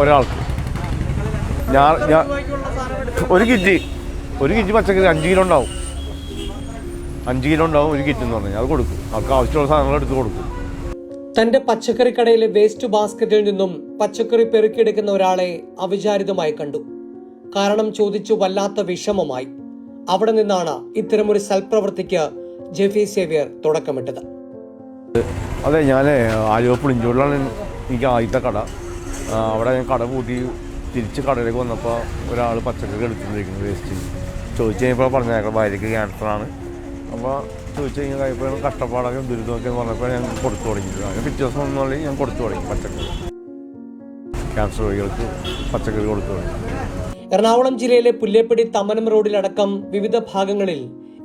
ഒരാൾക്ക്. ഞാൻ ഞാൻ ഒരു കിറ്റ് ഒരു കിറ്റ് പച്ചക്കറി അഞ്ച് കിലോ ഉണ്ടാവും. അഞ്ച് കിലോ ഉണ്ടാവും ഒരു കിറ്റ് എന്ന് പറഞ്ഞാൽ അത് കൊടുക്കും. അവർക്ക് ആവശ്യമുള്ള സാധനങ്ങൾ എടുത്ത് കൊടുക്കും. തന്റെ പച്ചക്കറി കടയിലെ വേസ്റ്റ് ബാസ്ക്കറ്റിൽ നിന്നും പച്ചക്കറി പെറുക്കിയെടുക്കുന്ന ഒരാളെ അവിചാരിതമായി കണ്ടു. കാരണം ചോദിച്ചു വല്ലാത്ത വിഷമമായി. അവിടെ നിന്നാണ് ഇത്തരമൊരു സൽപ്രവൃത്തിക്ക് ജെഫി സേവിയർ തുടക്കമിട്ടത്. അതെ ഞാൻ ആലുവ പുളിഞ്ചോടിലാണ് എനിക്ക് ആദ്യത്തെ കട. അവിടെ ഞാൻ കട പൂട്ടി തിരിച്ച് കടയിലേക്ക് വന്നപ്പോൾ ഒരാൾ പച്ചക്കറി എടുത്തുകൊണ്ടിരിക്കുന്നു വേസ്റ്റ് ചോദിച്ചു കഴിഞ്ഞപ്പോൾ പറഞ്ഞേക്കാം ഭാര്യയ്ക്ക് ക്യാൻസറാണ് അപ്പോൾ ചോദിച്ചു കഴിഞ്ഞാൽ കഴിയുമ്പോൾ കഷ്ടപ്പാടൊക്കെ ദുരിതമൊക്കെ എന്ന് പറഞ്ഞപ്പോൾ ഞാൻ കൊടുത്തു തുടങ്ങി. അങ്ങനെ പിറ്റേ ദിവസം ഒന്നുമില്ല ഞാൻ കൊടുത്തു തുടങ്ങി പച്ചക്കറി. ക്യാൻസർ രോഗികൾക്ക് പച്ചക്കറി കൊടുത്തു തുടങ്ങി. എറണാകുളം ജില്ലയിലെ പുല്ലേപ്പടി തമനം റോഡിലടക്കം വിവിധ ഭാഗങ്ങളിൽ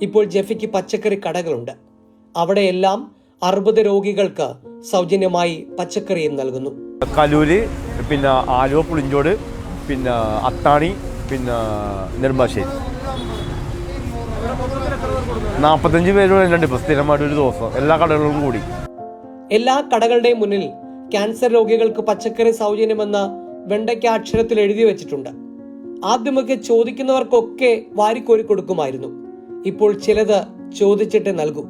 ഇപ്പോൾ ജെഫിക്ക് പച്ചക്കറി കടകളുണ്ട്. അവിടെയെല്ലാം അറുപത് രോഗികൾക്ക് സൗജന്യമായി പച്ചക്കറിയും നൽകുന്നു. കലൂര് പിന്നെ ആലുവ പുളിഞ്ചോട് പിന്നെ അത്താണി പിന്നെ നെടുമ്പാശ്ശേരി. നാൽപ്പത്തഞ്ച് പേര് വരുന്നുണ്ട് ഇപ്പോൾ സ്ഥിരമായിട്ട് ഒരു ദിവസം എല്ലാ കടകളിലും കൂടി. എല്ലാ കടകളുടെയും മുന്നിൽ ക്യാൻസർ രോഗികൾക്ക് പച്ചക്കറി സൗജന്യമെന്ന് വെണ്ടയ്ക്ക അക്ഷരത്തിൽ എഴുതി വെച്ചിട്ടുണ്ട്. ആദ്യമൊക്കെ ചോദിക്കുന്നവർക്കൊക്കെ വാരിക്കോരി കൊടുക്കുമായിരുന്നു. ഇപ്പോൾ ചിലത് ചോദിച്ചിട്ട് നൽകും.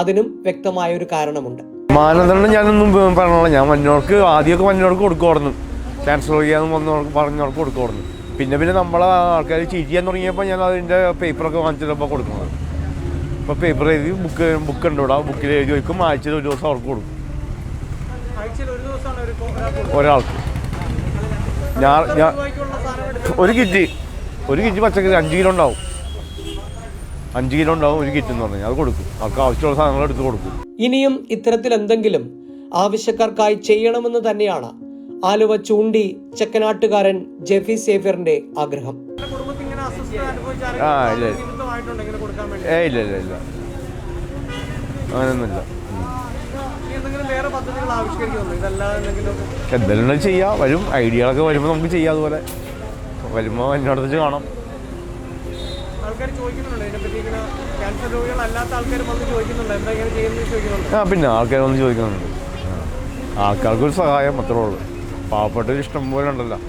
അതിനും വ്യക്തമായ ഒരു കാരണമുണ്ട്. മാനദണ്ഡം ഞാനൊന്നും പറഞ്ഞോളാം ഞാൻ മഞ്ഞോർക്ക് ആദ്യമൊക്കെ മഞ്ഞോർക്ക് കൊടുക്കുമായിരുന്നു. ക്യാൻസർ രോഗിയാന്ന് വന്ന് പറഞ്ഞവർക്ക് കൊടുക്കുമായിരുന്നു പിന്നെ പിന്നെ നമ്മളെ ആൾക്കാർ ചീറ്റ് ചെയ്യാൻ തുടങ്ങിയപ്പോൾ ഞാൻ അതിന്റെ പേപ്പറൊക്കെ വാങ്ങിച്ചിട്ടപ്പോൾ കൊടുക്കുന്നത്. ഇപ്പോൾ പേപ്പർ എഴുതി ബുക്ക് ബുക്ക് ഉണ്ട് ഇവിടെ. ബുക്കിൽ എഴുതി വയ്ക്കും ആഴ്ചയിൽ ഒരു ദിവസം അവർക്ക് കൊടുക്കും. ഒരാൾക്ക് ഞാൻ ഞാൻ ഒരു കിറ്റ് ഒരു കിറ്റ് പച്ചക്കറി അഞ്ച് കിലോ ഉണ്ടാവും. അഞ്ച് കിലോ ഉണ്ടാവും ഒരു കിറ്റ് എന്ന് പറഞ്ഞാൽ. അത് കൊടുക്കും. അവർക്ക് ആവശ്യമുള്ള സാധനങ്ങൾ എടുത്ത് കൊടുക്കും. ഇനിയും ഇത്തരത്തിൽ എന്തെങ്കിലും ആവശ്യക്കാർക്കായി ചെയ്യണമെന്ന് തന്നെയാണ് ആലുവ ചൂണ്ടി ചെക്കനാട്ടുകാരൻ ജെഫി സേഫിയറിന്റെ ആഗ്രഹം. എന്തെങ്കിലും ചെയ്യാം. വരും. ഐഡിയകളൊക്കെ വരുമ്പോൾ നമുക്ക് ചെയ്യാം അതുപോലെ. വരുമ്പോൾ എന്നോട് വെച്ച് കാണാം. ആൾക്കാർ ചോദിക്കുന്നുണ്ട്? ഇതിനെപ്പറ്റി ഇങ്ങനെ ക്യാൻസർ രോഗികളല്ലാത്ത ആൾക്കാർ വന്ന് ചോദിക്കുന്നുണ്ട്? എന്താ ഇങ്ങനെ ചെയ്യുന്നത് ചോദിക്കുന്നുണ്ട്? ആ പിന്നെ ആൾക്കാർ വന്ന് ചോദിക്കുന്നുണ്ട്. ആ. ആൾക്കാർക്കൊരു സഹായം അത്രേ ഉള്ളൂ. പാവപ്പെട്ടൊരു ഇഷ്ടം പോലെ ഉണ്ടല്ലോ.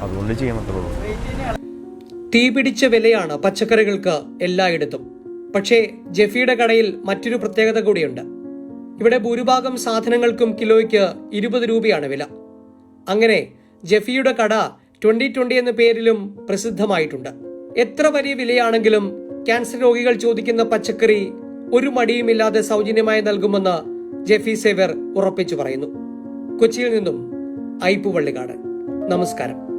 അതുകൊണ്ട് ചെയ്യാൻ പറ്റുള്ളൂ. തീ പിടിച്ച വിലയാണ് പച്ചക്കറികൾക്ക് എല്ലായിടത്തും. പക്ഷേ ജെഫിയുടെ കടയിൽ മറ്റൊരു പ്രത്യേകത കൂടിയുണ്ട്. ഇവിടെ ഭൂരിഭാഗം സാധനങ്ങൾക്കും കിലോയ്ക്ക് ഇരുപത് രൂപയാണ് വില. അങ്ങനെ ജെഫിയുടെ കട ട്വന്റി ട്വന്റി എന്ന പേരിലും പ്രസിദ്ധമായിട്ടുണ്ട്. എത്ര വലിയ വിലയാണെങ്കിലും ക്യാൻസർ രോഗികൾ ചോദിക്കുന്ന പച്ചക്കറി ഒരു മടിയുമില്ലാതെ സൗജന്യമായി നൽകുമെന്ന് ജെഫി സേവർ ഉറപ്പിച്ചു പറയുന്നു. കൊച്ചിയിൽ നിന്നും ഐപ്പു വള്ളിക്കാടൻ നമസ്കാരം.